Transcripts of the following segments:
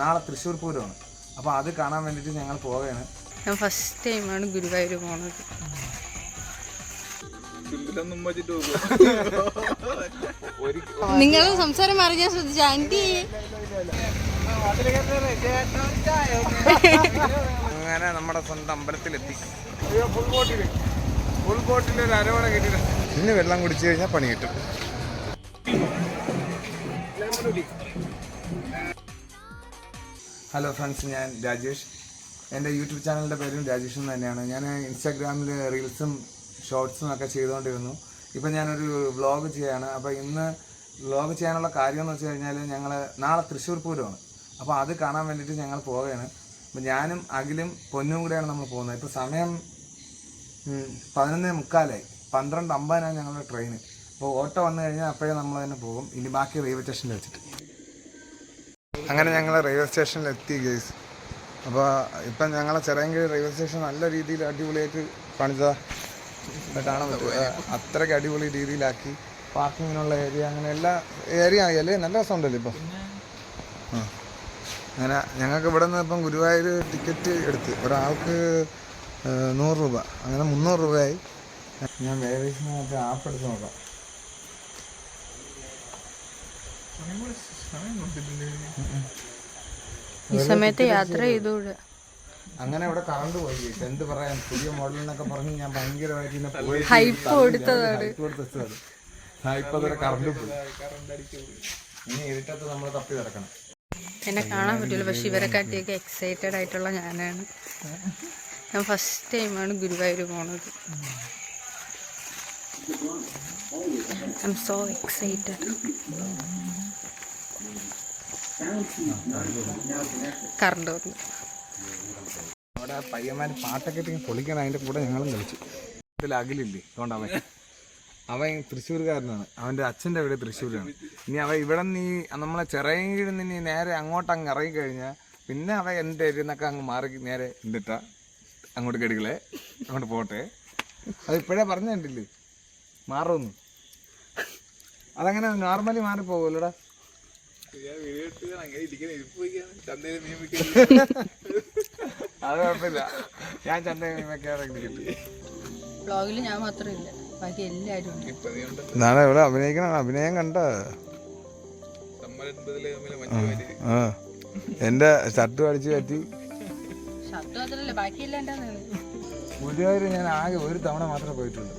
നാളെ തൃശ്ശൂർ പൂരമാണ്. അപ്പോൾ അത് കാണാൻ വേണ്ടിയിട്ട് ഞങ്ങൾ പോവുകയാണ്. ഞാൻ ഫസ്റ്റ് ടൈമാണ് ഗുരുവായൂർ പോണത്. നിങ്ങളുടെ സംസാരം മാറി ഞാൻ ശ്രദ്ധിച്ചു ആന്റി അങ്ങനെ നമ്മുടെ സ്വന്തം അമ്പലത്തിലെത്തി. ഫുൾ ബോട്ടിൽ ഒരു അരവണ ഇന്ന് വെള്ളം കുടിച്ചു കഴിഞ്ഞാൽ പണി കിട്ടും. ഹലോ ഫ്രണ്ട്സ് ഞാൻ രാജേഷ്. എന്റെ യൂട്യൂബ് ചാനലിന്റെ പേരും രാജേഷ് എന്ന് തന്നെയാണ്. ഞാൻ ഇൻസ്റ്റാഗ്രാമിൽ റീൽസും ഷോർട്സും ഒക്കെ ചെയ്തുകൊണ്ടിരുന്നു. ഇപ്പം ഞാനൊരു വ്ളോഗ് ചെയ്യാണ്. അപ്പോൾ ഇന്ന് വ്ളോഗ് ചെയ്യാനുള്ള കാര്യം എന്ന് വെച്ച് കഴിഞ്ഞാൽ ഞങ്ങൾ നാളെ തൃശ്ശൂർ പൂരമാണ്. അപ്പോൾ അത് കാണാൻ വേണ്ടിയിട്ട് ഞങ്ങൾ പോവുകയാണ്. അപ്പം ഞാനും അഖിലും പൊന്നും കൂടെയാണ് നമ്മൾ പോകുന്നത്. ഇപ്പോൾ സമയം പതിനൊന്ന് മുക്കാലായി. പന്ത്രണ്ട് അമ്പതിനാണ് ഞങ്ങളുടെ ട്രെയിൻ അപ്പോൾ ഓട്ടോ വന്നു കഴിഞ്ഞാൽ അപ്പോഴേ നമ്മൾ തന്നെ പോകും. ഇനി ബാക്കി റെയിൽവേ സ്റ്റേഷനിൽ വെച്ചിട്ട്. അങ്ങനെ ഞങ്ങൾ റെയിൽവേ സ്റ്റേഷനിൽ എത്തി ഗേസ് അപ്പോൾ ഇപ്പം ഞങ്ങളെ ചെറിയങ്കിഴി റെയിൽവേ സ്റ്റേഷൻ നല്ല രീതിയിൽ അടിപൊളിയായിട്ട് പണിതാ. കാണാൻ അത്രയ്ക്ക് അടിപൊളി രീതിയിലാക്കി. പാർക്കിങ്ങിനുള്ള ഏരിയ അങ്ങനെ എല്ലാ ഏരിയ ആയാലേ നല്ല രസമുണ്ടല്ലോ ഇപ്പം. അങ്ങനെ ഞങ്ങൾക്ക് ഇവിടെ നിന്ന് ഇപ്പം ഗുരുവായൂർ ടിക്കറ്റ് എടുത്ത്. ഒരാൾക്ക് നൂറ് രൂപ. അങ്ങനെ മുന്നൂറ് രൂപയായി. ഞാൻ വേറെ ആപ്പ് എടുത്ത് നോക്കാം. ഈ സമയത്ത് യാത്ര ചെയ്തൂടെ? അങ്ങനെ ഇവിടെ കറണ്ട് പോയി. എന്ത് പറയാൻ? പുതിയ മോഡൽ എന്നൊക്കെ പറഞ്ഞ് ഞാൻ ഭയങ്കരമായിട്ട് കൊടുത്തതാണ്. ഹൈപ്പ് കൊടുത്തതാണ്. ഹൈപ്പ് അതുവരെ കറണ്ട് പോയി. ഇനി ഇരുട്ടത്ത് നമ്മൾ തപ്പി കിടക്കണം എന്നെ കാണാൻ പറ്റില്ല. പക്ഷെ ഇവരെ കാട്ടിയൊക്കെ എക്സൈറ്റഡ് ആയിട്ടുള്ള ഞാനാണ്. ഞാൻ ഫസ്റ്റ് ടൈമാണ് ഗുരുവായൂർ പോണത്. I so excited. കറണ്ട് വന്നു. അവിടെ പയ്യന്മാർ പാട്ടൊക്കെ ഇട്ട് പൊളിക്കണം അതിന്റെ കൂടെ ഞങ്ങളും കളിച്ചു. ഇതിൽ അഖിലില്ലേ? അതുകൊണ്ട് അവൻ അവൻ തൃശ്ശൂർകാരനാണ്. അവന്റെ അച്ഛന്റെ വീട് തൃശ്ശൂരാണ്. ഇനി അവൻ ഇവിടെ നീ നമ്മളെ ചെറിയ നീ നേരെ അങ്ങോട്ട് അങ്ങ് ഇറങ്ങി പിന്നെ അവൻ എന്റെ ഇരുന്നൊക്കെ അങ്ങ് മാറി നേരെ എന്തിട്ട അങ്ങോട്ട് കെടുകളെ അങ്ങോട്ട് പോട്ടെ. അത് ഇപ്പോഴേ പറഞ്ഞു കണ്ടില്ലേ? മാറുമെന്ന്. അതങ്ങനെ നോർമലി മാറി പോകുമല്ലോടാ അത് കുഴപ്പമില്ല. ഞാൻ ചന്തയിൽ വെക്കാറൊക്കെ വ്ളോഗിൽ ഞാൻ മാത്രമില്ല ബാക്കി എല്ലാവരും നാളെ ഇവിടെ അഭിനയിക്കണം. അഭിനയം കണ്ട. ആ എന്റെ ഷർട്ട് അടിച്ചു പറ്റി ഷർട്ട് മാത്രല്ലേ ബാക്കി എല്ലാം ഗുരുവായൂർ ഞാൻ ആകെ ഒരു തവണ മാത്രമേ പോയിട്ടുള്ളൂ.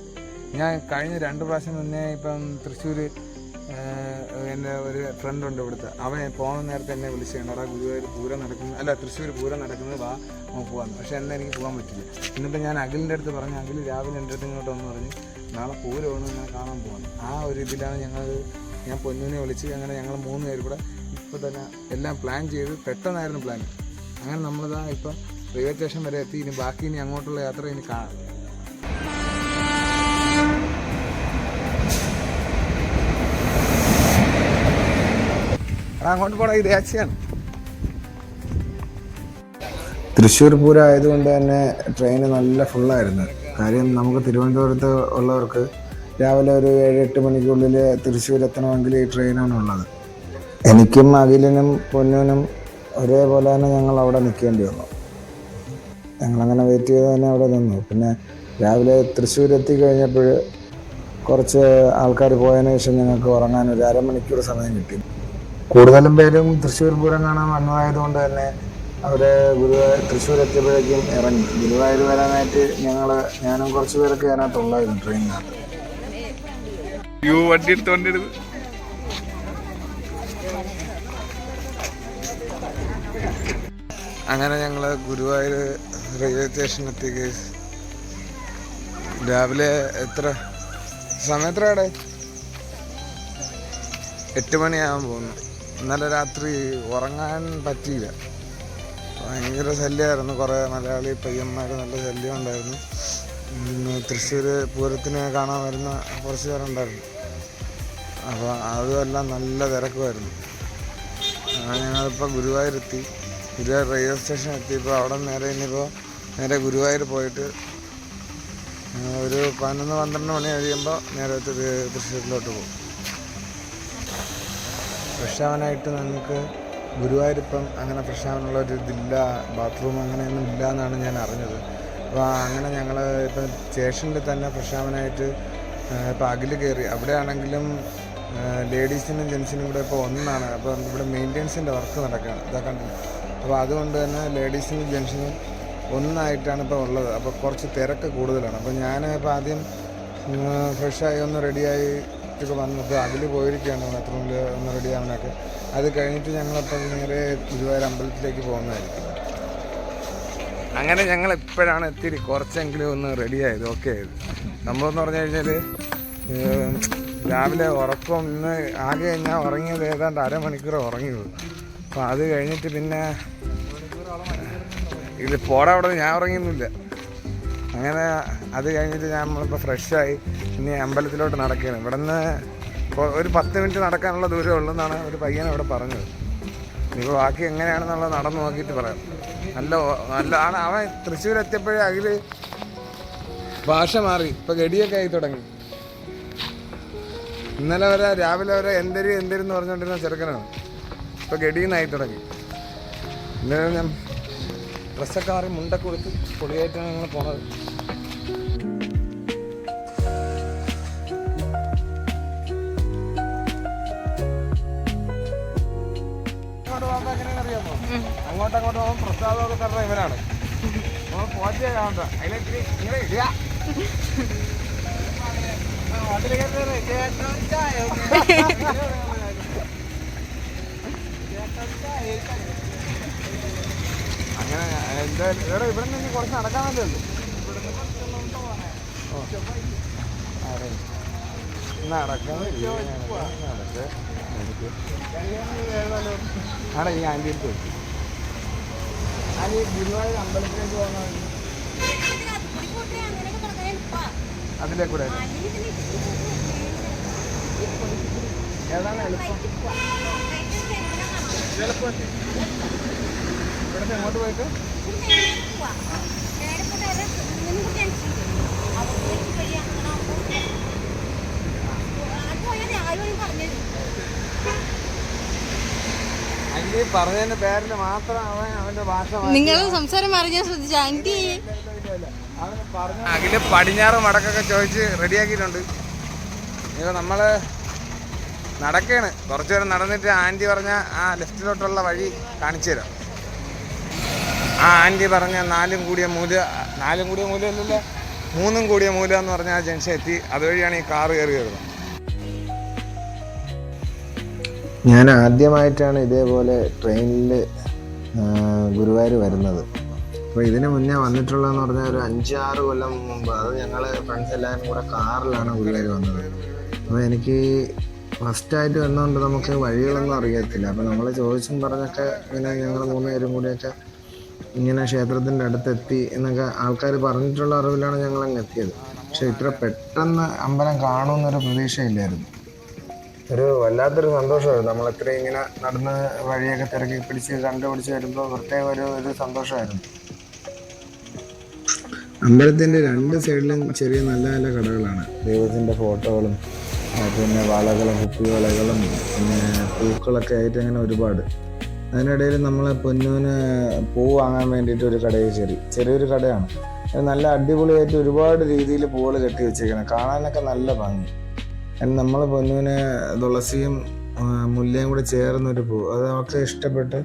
ഞാൻ കഴിഞ്ഞ രണ്ട് പ്രാവശ്യം മുന്നേ ഇപ്പം തൃശ്ശൂർ എന്റെ ഒരു ഫ്രണ്ട് ഉണ്ട് ഇവിടുത്തെ. അവൻ പോകുന്ന നേരത്തെ എന്നെ വിളിച്ചു കണ്ടടാ ഗുരുവായൂർ പൂരം നടക്കുന്നത് അല്ല തൃശ്ശൂർ പൂരം നടക്കുന്നത് വാ നമുക്ക് പോകാം പക്ഷേ എന്നെ എനിക്ക് പോകാൻ പറ്റില്ല. എന്നിട്ട് ഞാൻ അഖിലിന്റെ അടുത്ത് പറഞ്ഞു അഖിൽ രാവിലെ എന്റെ അടുത്ത് ഇങ്ങോട്ട് വന്ന് പറഞ്ഞ് നാളെ പൂരമാണ് ഞാൻ കാണാൻ പോകുന്നത് ആ ഒരു ഇതിലാണ് ഞങ്ങൾ ഞാൻ പൊന്നുവിനെ വിളിച്ച് അങ്ങനെ ഞങ്ങൾ മൂന്ന് പേര് കൂടെ ഇപ്പോൾ തന്നെ എല്ലാം പ്ലാൻ ചെയ്ത് പെട്ടെന്നായിരുന്നു പ്ലാൻ അങ്ങനെ നമ്മളിതാ ഇപ്പം റെയിൽവേ സ്റ്റേഷൻ വരെ എത്തി. ഇനി ബാക്കി ഇനി അങ്ങോട്ടുള്ള യാത്ര ഇനി കാണാം. അങ്ങോട്ട് പോണ ആച്ചിയാണ് തൃശ്ശൂർ പൂരം ആയതുകൊണ്ട് തന്നെ ട്രെയിൻ നല്ല ഫുള്ളായിരുന്നു കാര്യം നമുക്ക് തിരുവനന്തപുരത്ത് ഉള്ളവർക്ക് രാവിലെ ഒരു ഏഴ് എട്ട് മണിക്കുള്ളിൽ തൃശ്ശൂർ എത്തണമെങ്കിൽ ഈ ട്രെയിനാണ് ഉള്ളത്. എനിക്കും അഖിലിനും പൊന്നിനും ഒരേപോലെ തന്നെ ഞങ്ങൾ അവിടെ നിൽക്കേണ്ടി വന്നു. ഞങ്ങളങ്ങനെ വെയിറ്റ് ചെയ്ത് തന്നെ അവിടെ നിന്നു. പിന്നെ രാവിലെ തൃശ്ശൂർ എത്തിക്കഴിഞ്ഞപ്പോൾ കുറച്ച് ആൾക്കാർ പോയതിനു ശേഷം ഞങ്ങൾക്ക് ഉറങ്ങാൻ ഒരു അരമണിക്കൂർ സമയം കിട്ടി. കൂടുതലും പേരും തൃശ്ശൂർ പൂരം കാണാൻ വന്നതായതുകൊണ്ട് തന്നെ അവർ ഗുരുവായൂർ തൃശ്ശൂർ എത്തിയപ്പോഴേക്കും ഇറങ്ങി. ഗുരുവായൂർ വരാനായിട്ട് ഞങ്ങൾ ഞാനും കുറച്ച് പേരൊക്കെ അതിനകത്തുണ്ടായിരുന്നു ട്രെയിനിനകത്ത് വണ്ടി എടുത്ത് വണ്ടി എടുത്ത്? അങ്ങനെ ഞങ്ങൾ ഗുരുവായൂർ റെയിൽവേ സ്റ്റേഷനിൽ എത്തി രാവിലെ എത്ര സമയം എത്ര അവിടെ എട്ട് മണിയാകാൻ പോകുന്നു. ഇന്നലെ രാത്രി ഉറങ്ങാൻ പറ്റിയില്ല. ഭയങ്കര ശല്യമായിരുന്നു. കുറേ മലയാളി പയ്യന്മാർ നല്ല ശല്യം ഉണ്ടായിരുന്നു. തൃശ്ശൂർ പൂരത്തിന് കാണാൻ വരുന്ന കുറച്ച് പേരുണ്ടായിരുന്നു. അപ്പോൾ അതുമെല്ലാം നല്ല തിരക്കുമായിരുന്നു. ഞങ്ങളിപ്പോൾ ഗുരുവായൂരെത്തി. ഗുരുവായൂർ റെയിൽവേ സ്റ്റേഷൻ എത്തിയപ്പോൾ അവിടെ നേരെ ഇനിയിപ്പോൾ നേരെ ഗുരുവായൂർ പോയിട്ട് ഒരു പതിനൊന്ന് പന്ത്രണ്ട് മണി കഴിയുമ്പോൾ നേരെ തൃശ്ശൂരിലോട്ട് പോകും. ഫ്രഷ് ആവാനായിട്ട് നമുക്ക് ഗുരുവായൂരിപ്പം അങ്ങനെ ഫ്രഷ് ആവാനുള്ള ഒരു ഇതില്ല ബാത്റൂം അങ്ങനെയൊന്നും ഇല്ല എന്നാണ് ഞാൻ അറിഞ്ഞത്. അപ്പോൾ അങ്ങനെ ഞങ്ങൾ ഇപ്പം സ്റ്റേഷനിൽ തന്നെ ഫ്രഷ് ആവാനായിട്ട് ഇപ്പം അകിൽ കയറി അവിടെയാണെങ്കിലും ലേഡീസിനും ജെൻസിനും കൂടെ ഇപ്പോൾ ഒന്നാണ്. അപ്പോൾ ഇവിടെ മെയിന്റെനൻസിന്റെ വർക്ക് നടക്കുകയാണ് ഇതാ അപ്പോൾ അതുകൊണ്ട് തന്നെ ലേഡീസിനും ജെൻസിനും ഒന്നായിട്ടാണ് ഇപ്പോൾ ഉള്ളത്. അപ്പോൾ കുറച്ച് തിരക്ക് കൂടുതലാണ്. അപ്പോൾ ഞാൻ ഇപ്പോൾ ആദ്യം ഫ്രഷായി ഒന്ന് റെഡിയായി ഒക്കെ വന്നിട്ട് അതിൽ പോയിരിക്കുകയാണ് ബാത്റൂമിൽ ഒന്ന് റെഡി ആവാനൊക്കെ അത് കഴിഞ്ഞിട്ട് ഞങ്ങളപ്പം നേരെ ഗുരുവായൂർ അമ്പലത്തിലേക്ക് പോകുന്നതായിരിക്കും. അങ്ങനെ ഞങ്ങൾ ഇപ്പോഴാണ് എത്തിയിട്ട് കുറച്ചെങ്കിലും ഒന്ന് റെഡി ആയത്. ഓക്കെ ആയത്. എന്ന് പറഞ്ഞു കഴിഞ്ഞാൽ രാവിലെ ഉറക്കം ഇന്ന് ആകെ ഞാൻ ഉറങ്ങിയത് ഏതാണ്ട് അരമണിക്കൂർ ഉറങ്ങിയത് അപ്പോൾ അത് കഴിഞ്ഞിട്ട് പിന്നെ ഇത് പോടാ അവിടെ ഞാൻ ഉറങ്ങിയൊന്നുമില്ല. അങ്ങനെ അത് കഴിഞ്ഞിട്ട് ഞാൻ നമ്മളിപ്പോൾ ഫ്രഷായി ഇനി അമ്പലത്തിലോട്ട് നടക്കുകയാണ്. ഇവിടെ നിന്ന് ഒരു പത്ത് മിനിറ്റ് നടക്കാനുള്ള ദൂരം ഉള്ളെന്നാണ് ഒരു പയ്യൻ അവിടെ പറഞ്ഞത്. ഇനിയിപ്പോൾ ബാക്കി എങ്ങനെയാണെന്നുള്ളത് നടന്നു നോക്കിയിട്ട് പറയാം. നല്ല നല്ല ആണ്. അവൻ തൃശ്ശൂർ എത്തിയപ്പോഴേ അതിൽ ഭാഷ മാറി. ഇപ്പം ഗടിയൊക്കെ ആയി തുടങ്ങി. ഇന്നലെ വരെ രാവിലെ വരെ എന്തരി എന്തരി എന്ന് പറഞ്ഞുകൊണ്ടിരുന്ന ചെറുക്കനാണ്. ഇപ്പം ഗടിയെന്നായി തുടങ്ങി. ഇന്നലെ ഞാൻ ഡ്രസ്സൊക്കെ മുണ്ടൊക്കെ കൊടുത്ത് പൊളിയായിട്ടാണ് ഞങ്ങൾ പോണത്. അറിയാമോ? അങ്ങോട്ട് അങ്ങോട്ട് പോകുമ്പോൾ പ്രസാദമൊക്കെ ഇവനാണ് പോറ്റേ കാണണ്ട ഇങ്ങനെ ഇടുക. ചേട്ടാ ചായ അങ്ങനെ എന്തായാലും ഇവിടെ ഇവിടെ നിന്ന് കുറച്ച്. നടക്കാൻ നടക്ക്. നടക്ക്. ആടെ ഈ ആന്റി അടുത്ത് വെച്ചു ഗുരുവായൂർ അമ്പലത്തിലേക്ക് പോകുന്ന അതിലെ കൂടെ ഏതാണ് എളുപ്പം എളുപ്പം? ഇവിടുന്ന് എങ്ങോട്ട് പോയിട്ട്? ആന്റി പറഞ്ഞതിന്റെ പേരിൽ മാത്രം അവൻ അവന്റെ ഭാഷ നിങ്ങൾ നിങ്ങളെ സംസാരം അറിഞ്ഞാൽ ശ്രദ്ധിച്ച. ആന്റി അവന് പറഞ്ഞ അഖിൽ പടിഞ്ഞാറ് മടക്കൊക്കെ ചോദിച്ച് റെഡിയാക്കിയിട്ടുണ്ട്. ഇപ്പൊ നമ്മൾ നടക്കാണ്. കുറച്ചു നേരം നടന്നിട്ട് ആന്റി പറഞ്ഞ ആ ലെഫ്റ്റിലോട്ടുള്ള വഴി കാണിച്ചു തരാം ആ ആന്റി പറഞ്ഞ നാലും കൂടിയ മൂല നാലും കൂടിയ മൂലയല്ലല്ലോ മൂന്നും കൂടിയ മൂല എന്ന് പറഞ്ഞാൽ ആ ജംഗ്ഷൻ എത്തി. അതുവഴിയാണ് ഈ കാറ് കയറി വരുന്നത്. ഞാൻ ആദ്യമായിട്ടാണ് ഇതേപോലെ ട്രെയിനിൽ ഗുരുവായൂർ വരുന്നത്. അപ്പോൾ ഇതിന് മുന്നേ വന്നിട്ടുള്ളതെന്ന് പറഞ്ഞാൽ ഒരു അഞ്ചാറ് കൊല്ലം മുമ്പ് അത് ഞങ്ങൾ ഫ്രണ്ട്സ് എല്ലാവരും കൂടെ കാറിലാണ് ഗുരുവായൂർ വന്നത്. അപ്പോൾ എനിക്ക് ഫസ്റ്റായിട്ട് വന്നതുകൊണ്ട് നമുക്ക് വഴികളൊന്നും അറിയത്തില്ല. അപ്പോൾ നമ്മൾ ചോദിച്ചും പറഞ്ഞൊക്കെ ഇങ്ങനെ ഞങ്ങൾ മൂന്ന് പേരും കൂടിയൊക്കെ ഇങ്ങനെ ക്ഷേത്രത്തിന്റെ അടുത്തെത്തി എന്നൊക്കെ ആൾക്കാർ പറഞ്ഞിട്ടുള്ള അറിവിലാണ് ഞങ്ങൾ അങ്ങ് എത്തിയത്. പക്ഷെ ഇത്ര പെട്ടെന്ന് അമ്പലം കാണുമെന്നൊരു പ്രതീക്ഷയില്ലായിരുന്നു. ഒരു വല്ലാത്തൊരു സന്തോഷമായിരുന്നു. നമ്മൾ ഇത്രയും ഇങ്ങനെ നടന്ന് വഴിയൊക്കെ തിരക്കി പിടിച്ച് കണ്ടുപിടിച്ച് വരുമ്പോൾ പ്രത്യേക ഒരു ഒരു സന്തോഷമായിരുന്നു. അമ്പലത്തിന്റെ രണ്ട് സൈഡിലും ചെറിയ നല്ല നല്ല കടകളാണ്. ദൈവത്തിന്റെ ഫോട്ടോകളും പിന്നെ വളകളും കുപ്പി വളകളും പിന്നെ പൂക്കളൊക്കെ ആയിട്ട് അങ്ങനെ ഒരുപാട്. അതിനിടയിൽ നമ്മൾ പൊന്നൂന് പൂ വാങ്ങാൻ വേണ്ടിയിട്ട് ഒരു കടയിൽ ചെറിയ ചെറിയൊരു കടയാണ്. നല്ല അടിപൊളിയായിട്ട് ഒരുപാട് രീതിയിൽ പൂൾ കെട്ടി വെച്ചേക്കണം. കാണാനൊക്കെ നല്ല ഭംഗി. നമ്മൾ പൊന്നൂന് തുളസിയും മുല്ലയും കൂടെ ചേർന്നൊരു പൂ. അത് അവൾക്ക് ഇഷ്ടപ്പെട്ട്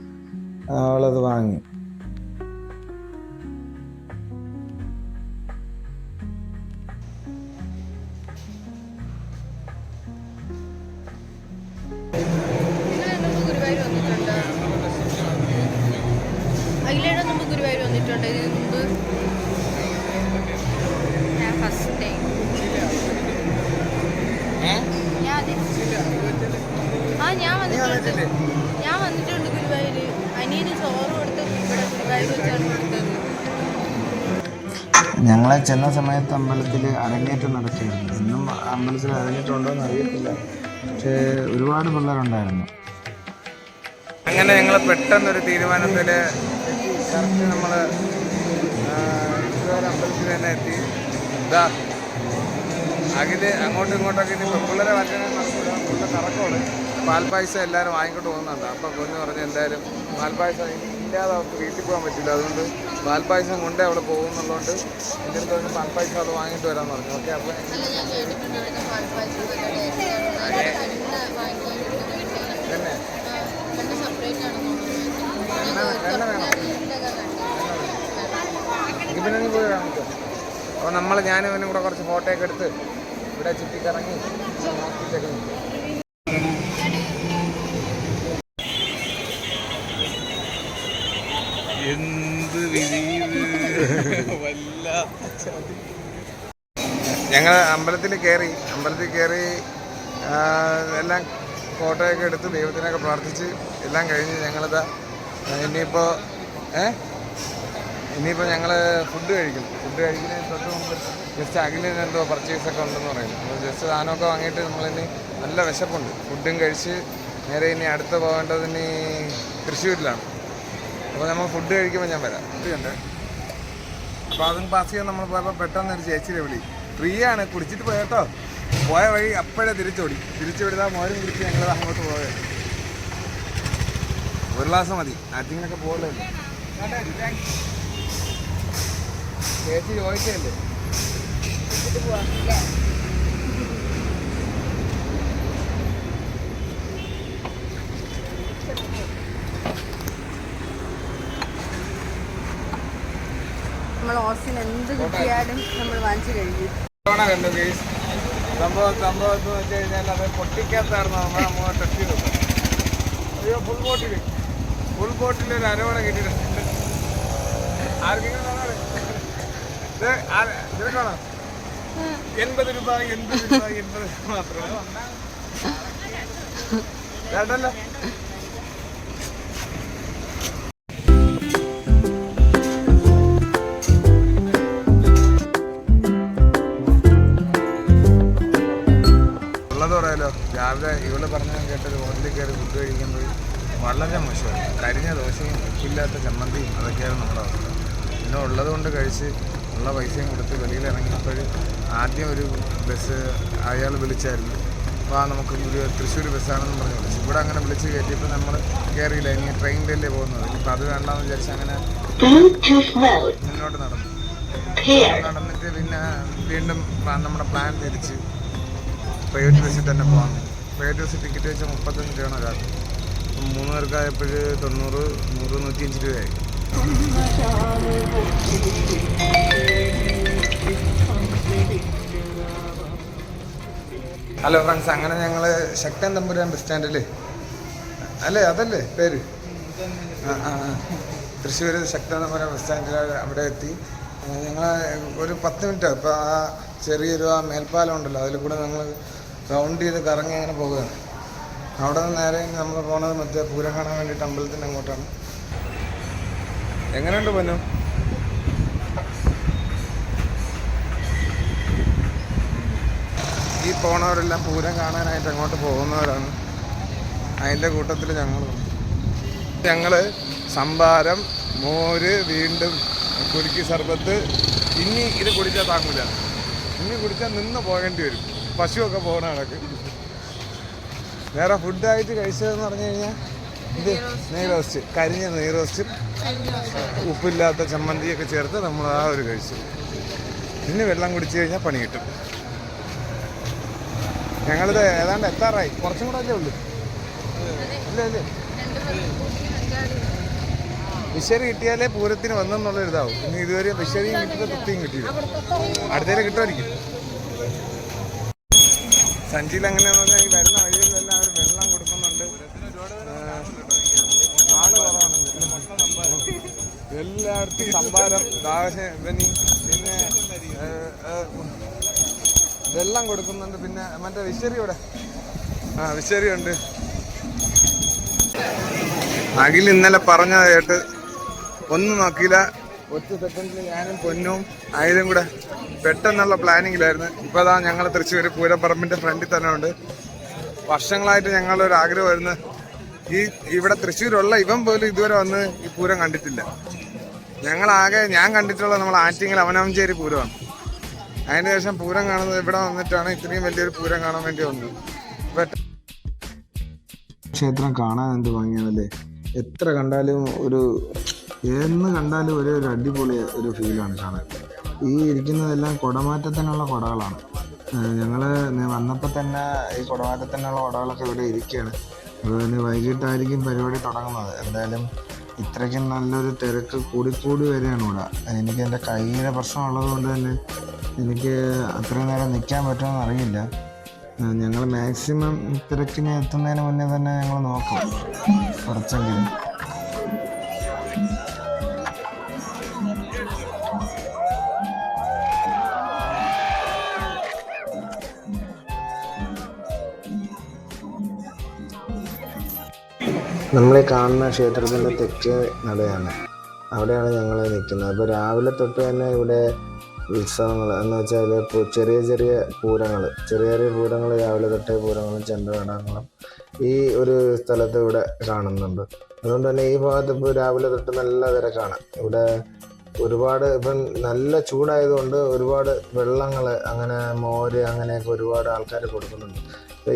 അവളത് വാങ്ങി. ഞാൻ വന്നിട്ടുണ്ട് ഞാൻ വന്നിട്ടുണ്ട് ഗുരുവായൂർ അനിയന് ചോറ് കൊടുത്ത് ഇവിടെ ഗുരുവായൂർ വെച്ചാണ് കൊടുത്തത്. ഞങ്ങളെ ചെന്ന സമയത്ത് അമ്പലത്തിൽ അരങ്ങേറ്റം നടത്തിയിരുന്നു. ഇന്നും അമ്പലത്തിൽ അരങ്ങേറ്റമുണ്ടോ എന്ന് അറിയത്തില്ല. പക്ഷേ ഒരുപാട് പിള്ളേരുണ്ടായിരുന്നു. അങ്ങനെ ഞങ്ങൾ പെട്ടെന്നൊരു തീരുമാനത്തിൽ കറക്റ്റ് നമ്മൾ അമ്പലത്തിൽ തന്നെ എത്തി. ഇതാ അഖിൽ അങ്ങോട്ടും ഇങ്ങോട്ടൊക്കെ ഇനി പെൺപിള്ളേരെ വറ്റണം നടക്കില്ല ഫുള്ള് കറക്കമാണ് പാൽപ്പായസം എല്ലാവരും വാങ്ങിക്കൊണ്ട് പോകുന്നുണ്ട്. അപ്പം കുഞ്ഞു പറഞ്ഞ് എന്തായാലും പാൽപ്പായസം ഇല്ലാതെ അവർക്ക് വീട്ടിൽ പോകാൻ പറ്റില്ല. അതുകൊണ്ട് പാൽപ്പായസം കൊണ്ടേ അവിടെ പോകുന്നുള്ളതുകൊണ്ട് എന്റെ അടുത്ത് പറഞ്ഞ് പാൽപ്പായസം അത് വാങ്ങിയിട്ട് വരാമെന്ന് പറഞ്ഞു. ഓക്കെ അപ്പോൾ തന്നെ. എനിക്ക് പിന്നെ നീ പോയി വാങ്ങിക്കോ. അപ്പോൾ നമ്മൾ ഞാനും ഇവനും കൂടെ കുറച്ച് ഫോട്ടോ ഒക്കെ എടുത്ത് ഇവിടെ ചുറ്റിക്കറങ്ങി നോക്കിയിട്ടൊക്കെ നിൽക്കും. ഞങ്ങൾ അമ്പലത്തിൽ കയറി അമ്പലത്തിൽ കയറി എല്ലാം ഫോട്ടോയൊക്കെ എടുത്ത് ദൈവത്തിനൊക്കെ പ്രാർത്ഥിച്ച് എല്ലാം കഴിഞ്ഞ് ഞങ്ങളിതാ ഇനിയിപ്പോൾ ഏ? ഇനിയിപ്പോൾ ഞങ്ങൾ ഫുഡ് കഴിക്കും. ഫുഡ് കഴിക്കുന്നതിന് തൊട്ട് മുമ്പ് ജസ്റ്റ് അഖിലിന് എന്തോ പർച്ചേസൊക്കെ ഉണ്ടെന്ന് പറയുന്നു. അപ്പോൾ ജസ്റ്റ് സാധനമൊക്കെ വാങ്ങിയിട്ട് നമ്മളിനി നല്ല വിശപ്പുണ്ട്. ഫുഡും കഴിച്ച് നേരെ ഇനി അടുത്ത് പോകേണ്ടത് ഇനി തൃശ്ശൂരിലാണ്. അപ്പോൾ നമ്മൾ ഫുഡ് കഴിക്കുമ്പോൾ ഞാൻ വരാം. ഇത് അതും പാസ് ചെയ്യാൻ നമ്മൾ പോയപ്പോൾ പെട്ടെന്ന് ഒരു ചേച്ചിയുടെ വിളി. ഫ്രീ ആണ് കുടിച്ചിട്ട് പോയട്ടോ പോയ വഴി അപ്പോഴേ തിരിച്ചോടി. തിരിച്ചു വിടുന്ന മോരും കുടിച്ച് ഞങ്ങൾ അങ്ങോട്ട് പോയത്. ഒരു ഗ്ലാസ് മതി. ആറ്റിങ്ങനൊക്കെ പോകല്ലേ ചേച്ചി ചോദിച്ചല്ലേ ഓസ്റ്റിന് എന്ത് കിട്ടിയാലും നമ്മൾ വാങ്ങിച്ചു കഴിക്കും. സംഭവം സംഭവം എന്ന് വെച്ച് കഴിഞ്ഞാൽ അത് പൊട്ടിക്കാത്തായിരുന്നു. നമ്മൾ നമ്മൾ ടെസ്റ്റ് ചെയ്തത്. അയ്യോ ഫുൾ ബോട്ടിൽ ഫുൾ ബോട്ടിൽ ഒരു അരവണ കിട്ടിയിട്ടുണ്ട്. ആർക്കെങ്കിലും ഇത് നിനക്കാണോ എൺപത് രൂപ എൺപത് രൂപ എൺപത് മാത്രമേ കേട്ടല്ലോ രാവിലെ ഇവൾ പറഞ്ഞ കേട്ടൊരു ഹോട്ടലിൽ കയറി ഫുഡ് കഴിക്കുമ്പോൾ വളരെ മോശമാണ് കരിഞ്ഞ ദോശയും ഉപ്പില്ലാത്ത ചമ്മന്തിയും അതൊക്കെയാണ് നമ്മുടെ അവസ്ഥ. പിന്നെ ഉള്ളത് കൊണ്ട് കഴിച്ച് ഉള്ള പൈസയും കൊടുത്ത് വെളിയിൽ ഇറങ്ങിയപ്പോൾ ആദ്യം ഒരു ബസ് അയാൾ വിളിച്ചായിരുന്നു. അപ്പോൾ നമുക്ക് ഒരു തൃശ്ശൂർ ബസ്സാണെന്ന് പറഞ്ഞു. വിളിച്ചു ഇവിടെ അങ്ങനെ വിളിച്ച് കയറ്റിയപ്പോൾ നമ്മൾ കയറിയില്ല. ഇനി ട്രെയിനിലല്ലേ പോകുന്നത്. ഇനിയിപ്പോൾ അത് വേണ്ടാന്ന് വിചാരിച്ച് അങ്ങനെ മുന്നോട്ട് നടന്നു. നടന്നിട്ട് പിന്നെ വീണ്ടും നമ്മുടെ പ്ലാൻ തിരിച്ച് പ്രൈവറ്റ് ബസ്സിൽ തന്നെ പോകാം ബസ്സിൽ ടിക്കറ്റ് വെച്ചാൽ മുപ്പത്തഞ്ച് രൂപയാണ് ഒരാൾക്ക്. മൂന്ന് പേർക്കായപ്പോൾ തൊണ്ണൂറ് നൂറ് നൂറ്റിയഞ്ച് രൂപയായി. ഹലോ ഫ്രണ്ട്സ് അങ്ങനെ ഞങ്ങൾ ശക്തൻ തമ്പുരാൻ ബസ് സ്റ്റാൻഡിൽ അല്ലേ? അതല്ലേ പേര്? ആ ആ. തൃശ്ശൂർ ശക്തൻ തമ്പുരാൻ ബസ് സ്റ്റാൻഡിൽ അവിടെ എത്തി. ഞങ്ങൾ ഒരു പത്ത് മിനിറ്റ്. ഇപ്പോൾ ആ ചെറിയൊരു ആ മേൽപ്പാലം ഉണ്ടല്ലോ അതിൽ കൂടെ ഞങ്ങൾ റൗണ്ട് ചെയ്ത് കറങ്ങി അങ്ങനെ പോവുകയാണ്. അവിടെ നിന്ന് നേരെ നമ്മൾ പോണത് മറ്റേ പൂരം കാണാൻ വേണ്ടിയിട്ട് അമ്പലത്തിന്റെ അങ്ങോട്ടാണ്. എങ്ങനെയുണ്ട് പൊന്നു? ഈ പോണവരെല്ലാം പൂരം കാണാനായിട്ട് അങ്ങോട്ട് പോകുന്നവരാണ്. അതിന്റെ കൂട്ടത്തിൽ ഞങ്ങൾ ഞങ്ങൾ സംഭാരം മോര് വീണ്ടും കുരുക്കി സർബത്ത് ഇനി ഇത് കുടിച്ചാൽ താങ്ങൂല. ഇനി കുടിച്ചാൽ നിന്ന് പോകേണ്ടി വരും. പശുവൊക്കെ പോകണ കണക്ക്. വേറെ ഫുഡായിട്ട് കഴിച്ചതെന്ന് പറഞ്ഞു കഴിഞ്ഞാൽ ഇത് നെയ് റോസ്റ്റ് കരിഞ്ഞ നെയ് റോസ്റ്റ് ഉപ്പില്ലാത്ത ചമ്മന്തിയൊക്കെ ചേർത്ത് നമ്മൾ ആ ഒരു കഴിച്ചു. ഇനി വെള്ളം കുടിച്ചു കഴിഞ്ഞാൽ പണി കിട്ടും. ഞങ്ങളിത് ഏതാണ്ട് എത്താറായി. കുറച്ചും കൂടെ അല്ലേ ഉള്ളൂ? അല്ലേ അല്ലേ വിശരി കിട്ടിയാലേ പൂരത്തിന് വന്നെന്നുള്ള ഇതാവും ഇനി ഇതുവരെ വിശരിയും കിട്ടിയിട്ട് തൃപ്തിയും കിട്ടിയില്ല. അടുത്തേരെ കിട്ടുമായിരിക്കും സഞ്ചിയിൽ എങ്ങനെയാണെന്ന് പറഞ്ഞാൽ ഈ വരുന്ന വഴികളിലെല്ലാം അവർ വെള്ളം കൊടുക്കുന്നുണ്ട്. ആൾ കുറവാണ്. എല്ലായിടത്തും സംഭാരം ദാഹനി പിന്നെ വെള്ളം കൊടുക്കുന്നുണ്ട്. പിന്നെ മറ്റേ വിശ്വരി ഇവിടെ. ആ വിശ്വരി ഉണ്ട്. അഖിൽ ഇന്നലെ പറഞ്ഞതായിട്ട് ഒന്നും നോക്കിയില്ല. ഒറ്റ സെക്കൻഡിൽ ഞാനും പൊന്നും ആയതും കൂടെ പെട്ടെന്നുള്ള പ്ലാനിങ്ങിലായിരുന്നു. ഇപ്പോൾ അതാ ഞങ്ങൾ തൃശ്ശൂർ പൂരപ്പറമ്പിന്റെ ഫ്രണ്ടിൽ തന്നെ ഉണ്ട്. വർഷങ്ങളായിട്ട് ഞങ്ങളൊരു ആഗ്രഹമായിരുന്നു ഈ ഇവിടെ തൃശ്ശൂരുള്ള ഇവൻ പോലും ഇതുവരെ വന്ന് ഈ പൂരം കണ്ടിട്ടില്ല. ഞങ്ങളാകെ ഞാൻ കണ്ടിട്ടുള്ള നമ്മൾ ആറ്റിങ്ങൽ അവനവഞ്ചേരി പൂരമാണ്. അതിന് ശേഷം പൂരം കാണുന്നത് ഇവിടെ വന്നിട്ടാണ് ഇത്രയും വലിയൊരു പൂരം കാണാൻ വേണ്ടി വന്നത്. ക്ഷേത്രം കാണാൻ എന്ത് ഭംഗിയാണല്ലേ? എത്ര കണ്ടാലും ഒരു എന്ന് കണ്ടാലും ഒരു ഒരു അടിപൊളി ഒരു ഫീലാണ് കാണാൻ. ഈ ഇരിക്കുന്നതെല്ലാം കുടമാറ്റത്തിനുള്ള കുടകളാണ്. ഞങ്ങൾ വന്നപ്പോൾ തന്നെ ഈ കുടമാറ്റത്തിനുള്ള കുടകളൊക്കെ ഇവിടെ ഇരിക്കുകയാണ് അതുപോലെ വൈകിട്ടായിരിക്കും പരിപാടി തുടങ്ങുന്നത്. എന്തായാലും ഇത്രയ്ക്കും നല്ലൊരു തിരക്ക് കൂടിക്കൂടി വരികയാണ് ഇവിടെ. എനിക്ക് എന്റെ കയ്യിലെ പ്രശ്നമുള്ളത് കൊണ്ട് തന്നെ എനിക്ക് അത്രയും നേരം നിൽക്കാൻ പറ്റുമെന്ന് അറിയില്ല. ഞങ്ങൾ മാക്സിമം തിരക്കിന് എത്തുന്നതിന് മുന്നേ തന്നെ ഞങ്ങൾ നോക്കും. കുറച്ചെങ്കിലും. നമ്മൾ കാണുന്ന ക്ഷേത്രത്തിന്റെ തെക്കേ നടയാണ്. അവിടെയാണ് ഞങ്ങൾ നിൽക്കുന്നത് അപ്പോൾ രാവിലെ തൊട്ട് തന്നെ ഇവിടെ ഉത്സവങ്ങൾ എന്ന് വെച്ചാൽ ചെറിയ ചെറിയ പൂരങ്ങൾ ചെറിയ ചെറിയ പൂരങ്ങൾ രാവിലെ തൊട്ടേ പൂരങ്ങളും ചെണ്ടവേടങ്ങളും ഈ ഒരു സ്ഥലത്ത് ഇവിടെ കാണുന്നുണ്ട്. അതുകൊണ്ട് തന്നെ ഈ ഭാഗത്ത് ഇപ്പോൾ രാവിലെ തൊട്ട് നല്ല തിരക്കാണ്. ഇവിടെ ഒരുപാട് ഇപ്പം നല്ല ചൂടായതുകൊണ്ട് ഒരുപാട് വെള്ളങ്ങൾ അങ്ങനെ മോര് അങ്ങനെയൊക്കെ ഒരുപാട് ആൾക്കാർ കൊടുക്കുന്നുണ്ട്.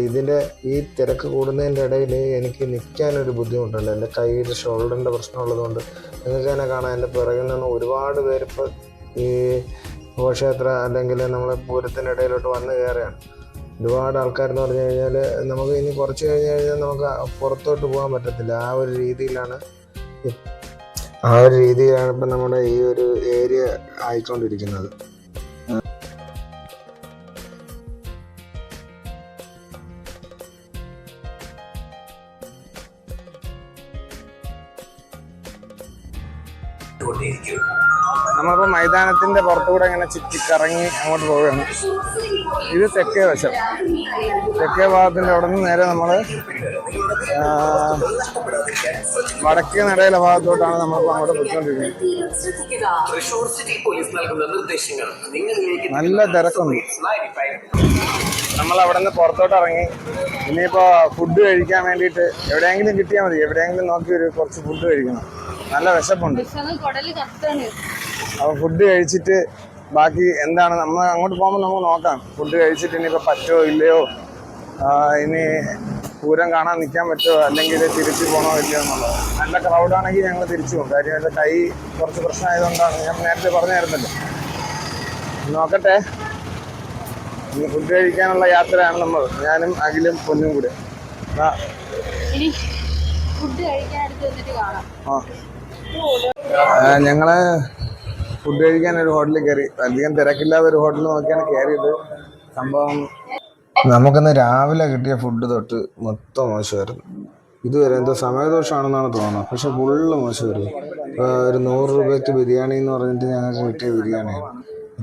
ഇതിന്റെ ഈ തിരക്ക് കൂടുന്നതിന്റെ ഇടയിൽ എനിക്ക് നിൽക്കാനൊരു ബുദ്ധിമുട്ടുണ്ട്. എന്റെ കയ്യിൽ ഷോൾഡറിന്റെ പ്രശ്നമുള്ളതുകൊണ്ട് നിങ്ങൾക്ക് തന്നെ കാണാം. എന്റെ പിറകിൽ നിന്ന് ഒരുപാട് പേരിപ്പോൾ ഈ ഘോഷയാത്ര അല്ലെങ്കിൽ നമ്മളെ ഇടയിലോട്ട് വന്ന് കയറുകയാണ്. ഒരുപാട് ആൾക്കാരെന്ന് പറഞ്ഞു കഴിഞ്ഞാൽ നമുക്ക് ഇനി കുറച്ച് കഴിഞ്ഞ് കഴിഞ്ഞാൽ നമുക്ക് പുറത്തോട്ട് പോകാൻ പറ്റത്തില്ല. ആ ഒരു രീതിയിലാണ് ആ ഒരു രീതിയിലാണ് ഇപ്പം നമ്മുടെ ഈ ഒരു ഏരിയ ആയിക്കൊണ്ടിരിക്കുന്നത്. മൈതാനത്തിന്റെ പുറത്തുകൂടെ ഇങ്ങനെ ചുറ്റിക്കറങ്ങി അങ്ങോട്ട് പോവുകയാണ്. ഇത് തെക്കേ വശം. തെക്കേ ഭാഗത്തിന്റെ അവിടെ നിന്ന് നേരെ നമ്മൾ വടക്കേ നടയിലെ ഭാഗത്തോട്ടാണ് നമ്മൾ അങ്ങോട്ട് പോയിക്കൊണ്ടിരിക്കുന്നത്. തൃശൂർ സിറ്റി പോലീസ് നൽകുന്ന നിർദ്ദേശങ്ങൾ നിങ്ങളിലേക്ക് നല്ല തിരക്കുണ്ട്. നമ്മൾ അവിടെ നിന്ന് പുറത്തോട്ട് ഇറങ്ങി ഇനിയിപ്പോൾ ഫുഡ് കഴിക്കാൻ വേണ്ടിയിട്ട് എവിടെയെങ്കിലും കിട്ടിയാൽ മതി. എവിടെയെങ്കിലും നോക്കി ഒരു കുറച്ച് ഫുഡ് കഴിക്കണം. നല്ല വിശപ്പുണ്ട്. അപ്പോൾ ഫുഡ് കഴിച്ചിട്ട് ബാക്കി എന്താണ്? നമ്മൾ അങ്ങോട്ട് പോകുമ്പോൾ നമുക്ക് നോക്കാം. ഫുഡ് കഴിച്ചിട്ട് ഇനിയിപ്പോൾ പറ്റുമോ ഇല്ലയോ? ഇനി പൂരം കാണാൻ നിൽക്കാൻ പറ്റുമോ അല്ലെങ്കിൽ തിരിച്ചു പോകണോ ഇല്ലയോ എന്നുള്ളത്. നല്ല ക്രൗഡാണെങ്കിൽ ഞങ്ങൾ തിരിച്ചു പോകും. കാര്യം എന്റെ കൈ കുറച്ച് പ്രശ്നമായതുകൊണ്ടാണ്. ഞാൻ നേരത്തെ പറഞ്ഞായിരുന്നല്ലോ. നോക്കട്ടെ. ഇനി ഫുഡ് കഴിക്കാനുള്ള യാത്രയാണ് നമ്മൾ ഞാനും അഖിലും പൊന്നും കൂടെ. ഫുഡ് കഴിക്കാൻ ആ, ഞങ്ങൾ ഫുഡ് കഴിക്കാൻ ഒരു ഹോട്ടലിൽ കയറി. അധികം തിരക്കില്ലാത്ത ഒരു ഹോട്ടലിൽ നോക്കിയാണ് കയറിയത്. സംഭവം നമുക്കിന്ന് രാവിലെ കിട്ടിയ ഫുഡ് തൊട്ട് മൊത്തം മോശമായിരുന്നു. ഇതുവരെ എന്തോ സമയദോഷമാണെന്നാണ് തോന്നുന്നത്. പക്ഷെ ഫുള്ള് മോശമായിരുന്നു. ഒരു നൂറ് രൂപയ്ക്ക് ബിരിയാണി എന്ന് പറഞ്ഞിട്ട് ഞങ്ങൾക്ക് കിട്ടിയ ബിരിയാണി.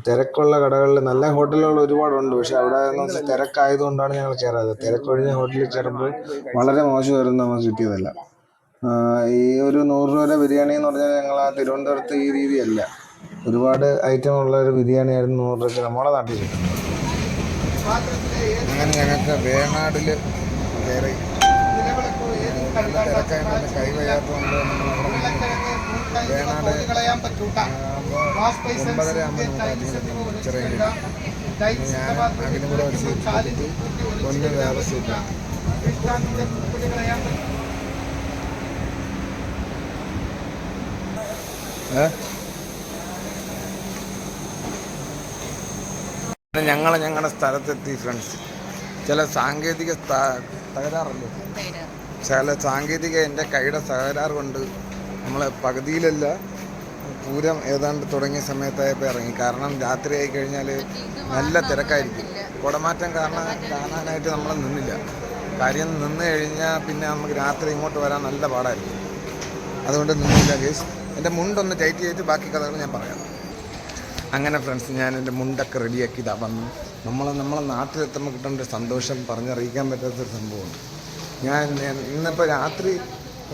തിരക്കുള്ള കടകളിൽ നല്ല ഹോട്ടലുകൾ ഒരുപാടുണ്ട്. പക്ഷെ അവിടെ എന്ന് വെച്ചാൽ തിരക്കായതുകൊണ്ടാണ് ഞങ്ങൾ കയറാതെ തിരക്കൊഴിഞ്ഞ ഹോട്ടലിൽ കയറുമ്പോൾ വളരെ മോശമായിരുന്നു നമുക്ക് കിട്ടിയതല്ല. ഈ ഒരു നൂറ് രൂപയുടെ ബിരിയാണി എന്ന് പറഞ്ഞാൽ ഞങ്ങൾ ആ തിരുവനന്തപുരത്ത് ഈ രീതിയല്ല. ഒരുപാട് ഐറ്റം ഉള്ള ഒരു ബിരിയാണിയായിരുന്നു നൂറ് നമ്മുടെ നാട്ടിൽ അങ്ങനെ ഞങ്ങൾക്ക് വേണാടിൽ കയറി. നല്ല തിരക്കായതുകൊണ്ട് കൈ വയ്യാത്തതുകൊണ്ട് വേണാട് ഒമ്പതര ആകുമ്പോൾ സീറ്റാണ് ഞങ്ങൾ ഞങ്ങളുടെ സ്ഥലത്തെത്തി ഫ്രണ്ട്സ് ചില സാങ്കേതിക തകരാറല്ലേ? ചില സാങ്കേതിക എന്റെ കൈയുടെ തകരാറ് കൊണ്ട് നമ്മൾ പകുതിയിലല്ല പൂരം ഏതാണ്ട് തുടങ്ങിയ സമയത്തായപ്പോൾ ഇറങ്ങി. കാരണം രാത്രി ആയി കഴിഞ്ഞാൽ നല്ല തിരക്കായിരിക്കും. കുടമാറ്റം കാരണം കാണാനായിട്ട് നമ്മൾ നിന്നില്ല. കാര്യം നിന്ന് കഴിഞ്ഞാൽ പിന്നെ നമുക്ക് രാത്രി ഇങ്ങോട്ട് വരാൻ നല്ല പാടായിരിക്കും. അതുകൊണ്ട് നിന്നില്ല കേസ് എന്റെ മുണ്ടൊന്ന് ടൈറ്റ് ചെയ്തിട്ട് ബാക്കി കഥകൾ ഞാൻ പറയാം. അങ്ങനെ ഫ്രണ്ട്സ് ഞാൻ എന്റെ മുണ്ടൊക്കെ റെഡിയാക്കി ഇതാ വന്നു. നമ്മൾ നമ്മളെ നാട്ടിലെത്തുമ്പോൾ കിട്ടേണ്ട ഒരു സന്തോഷം പറഞ്ഞറിയിക്കാൻ പറ്റാത്തൊരു സംഭവമാണ്. ഞാൻ ഇന്നിപ്പോൾ രാത്രി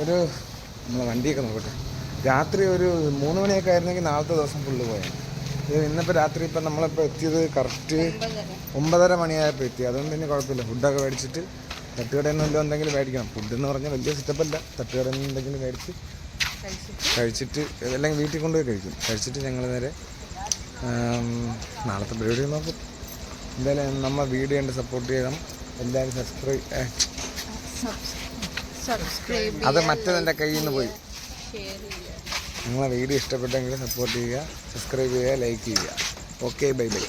ഒരു നമ്മളെ വണ്ടിയൊക്കെ നോക്കട്ടെ. രാത്രി ഒരു മൂന്ന് മണിയൊക്കെ ആയിരുന്നെങ്കിൽ നാളത്തെ ദിവസം ഫുള്ള് പോയാൽ ഇന്നിപ്പോൾ രാത്രി ഇപ്പം നമ്മളിപ്പോൾ എത്തിയത് കറക്റ്റ് ഒമ്പതര മണിയായപ്പോൾ എത്തി. അതുകൊണ്ട് തന്നെ കുഴപ്പമില്ല. ഫുഡൊക്കെ മേടിച്ചിട്ട് തട്ടുകടയിൽ നിന്ന് വല്ലതും എന്തെങ്കിലും മേടിക്കണം. ഫുഡ് എന്ന് പറഞ്ഞാൽ വലിയ സെറ്റപ്പല്ല തട്ടുകടയിൽ നിന്ന് എന്തെങ്കിലും മേടിച്ച് കഴിച്ചിട്ട് അല്ലെങ്കിൽ വീട്ടിൽ കൊണ്ടുപോയി കഴിക്കും. കഴിച്ചിട്ട് ഞങ്ങൾ നേരെ നാളത്തെ പരിപാടി നോക്കും. എന്തായാലും നമ്മൾ വീഡിയോ ഉണ്ട് സപ്പോർട്ട് ചെയ്യണം. എല്ലാവരും സബ്സ്ക്രൈബ് സബ്സ്ക്രൈബ് അത് മറ്റതെന്റെ കയ്യിൽ നിന്ന് പോയി. നിങ്ങളെ വീഡിയോ ഇഷ്ടപ്പെട്ടെങ്കിൽ സപ്പോർട്ട് ചെയ്യുക സബ്സ്ക്രൈബ് ചെയ്യുക ലൈക്ക് ചെയ്യുക. Okay bye bye